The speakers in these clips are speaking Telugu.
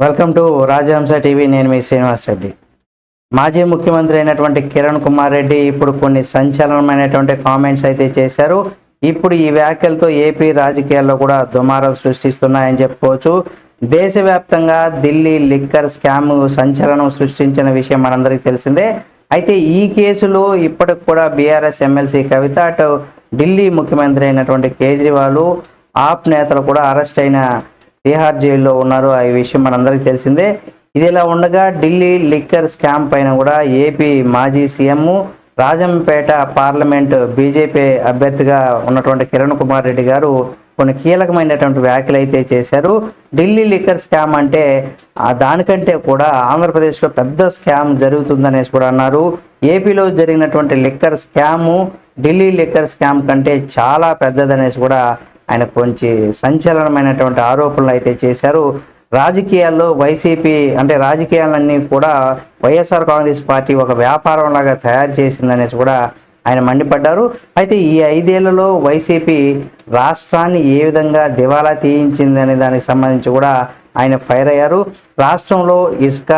Welcome to రాజహంస TV. నేను మీ శ్రీనివాస్ రెడ్డి. మాజీ ముఖ్యమంత్రి అయినటువంటి కిరణ్ కుమార్ రెడ్డి ఇప్పుడు కొన్ని సంచలనమైనటువంటి కామెంట్స్ అయితే చేశారు. ఇప్పుడు ఈ వ్యాఖ్యలతో ఏపీ రాజకీయాల్లో కూడా దుమారం సృష్టిస్తున్నాయని చెప్పుకోవచ్చు. దేశవ్యాప్తంగా ఢిల్లీ లిక్కర్ స్కామ్ సంచలనం సృష్టించిన విషయం మనందరికీ తెలిసిందే. అయితే ఈ కేసులో ఇప్పటికి కూడా బీఆర్ఎస్ ఎమ్మెల్సీ కవిత అటు ఢిల్లీ ముఖ్యమంత్రి అయినటువంటి కేజ్రీవాల్ ఆప్ నేతలు కూడా అరెస్ట్ అయిన తీహార్ జైల్లో ఉన్నారు. ఆ విషయం మనందరికీ తెలిసిందే. ఇది ఇలా ఉండగా ఢిల్లీ లిక్కర్ స్కామ్ పైన కూడా ఏపీ మాజీ సీఎం రాజంపేట పార్లమెంట్ బీజేపీ అభ్యర్థిగా ఉన్నటువంటి కిరణ్ కుమార్ రెడ్డి గారు కొన్ని కీలకమైనటువంటి వ్యాఖ్యలు అయితే చేశారు. ఢిల్లీ లిక్కర్ స్కామ్ అంటే దానికంటే కూడా ఆంధ్రప్రదేశ్లో పెద్ద స్కామ్ జరుగుతుందనేసి కూడా అన్నారు. ఏపీలో జరిగినటువంటి liquor scam Delhi liquor scam కంటే చాలా పెద్దదనేసి కూడా ఆయన కొంచెం సంచలనమైనటువంటి ఆరోపణలు అయితే చేశారు. రాజకీయాల్లో వైసీపీ అంటే రాజకీయాలన్నీ కూడా వైఎస్ఆర్ కాంగ్రెస్ పార్టీ ఒక వ్యాపారం లాగా తయారు చేసిందనేసి కూడా ఆయన మండిపడ్డారు. అయితే ఈ ఐదేళ్ళలో వైసీపీ రాష్ట్రాన్ని ఏ విధంగా దివాలా తీయించింది అనే దానికి సంబంధించి కూడా ఆయన ఫైర్ అయ్యారు. రాష్ట్రంలో ఇసుక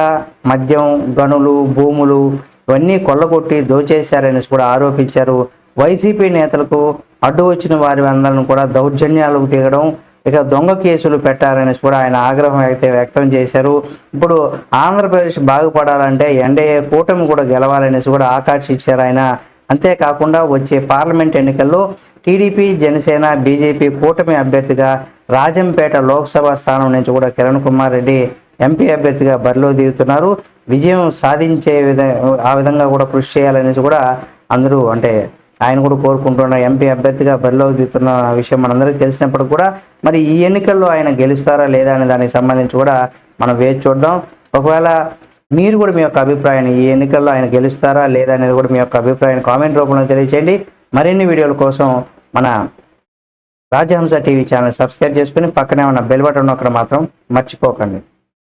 మద్యం గనులు భూములు ఇవన్నీ కొల్లగొట్టి దోచేశారనేసి కూడా ఆరోపించారు. వైసీపీ నేతలకు అడ్డు వచ్చిన వారి అందరిని కూడా దౌర్జన్యాలకు దిగడం ఇక దొంగ కేసులు పెట్టారనేసి కూడా ఆయన ఆగ్రహం అయితే వ్యక్తం చేశారు. ఇప్పుడు ఆంధ్రప్రదేశ్ బాగుపడాలంటే ఎన్డీఏ కూటమి కూడా గెలవాలనేసి కూడా ఆకాంక్షించారు ఆయన. అంతేకాకుండా వచ్చే పార్లమెంట్ ఎన్నికల్లో టీడీపీ జనసేన బీజేపీ కూటమి అభ్యర్థిగా రాజంపేట లోక్సభ స్థానం నుంచి కూడా కిరణ్ కుమార్ రెడ్డి ఎంపీ అభ్యర్థిగా బరిలో దిగుతున్నారు. విజయం సాధించే విధ ఆ విధంగా కూడా కృషి చేయాలనేసి కూడా అందరూ అంటే ఆయన కూడా కోరుకుంటున్న ఎంపీ అభ్యర్థిగా బరిలోకి దిగుతున్న విషయం మనందరికీ తెలిసినప్పుడు కూడా మరి ఈ ఎన్నికల్లో ఆయన గెలుస్తారా లేదా అనే దానికి సంబంధించి కూడా మనం వేచి చూద్దాం. ఒకవేళ మీరు కూడా మీ యొక్క అభిప్రాయాన్ని ఈ ఎన్నికల్లో ఆయన గెలుస్తారా లేదా అనేది కూడా మీ యొక్క అభిప్రాయాన్ని కామెంట్ రూపంలో తెలియచేయండి. మరిన్ని వీడియోల కోసం మన రాజహంస టీవీ ఛానల్ సబ్స్క్రైబ్ చేసుకుని పక్కనే ఉన్న బెల్ బటన్ నొక్కడం మాత్రం మర్చిపోకండి.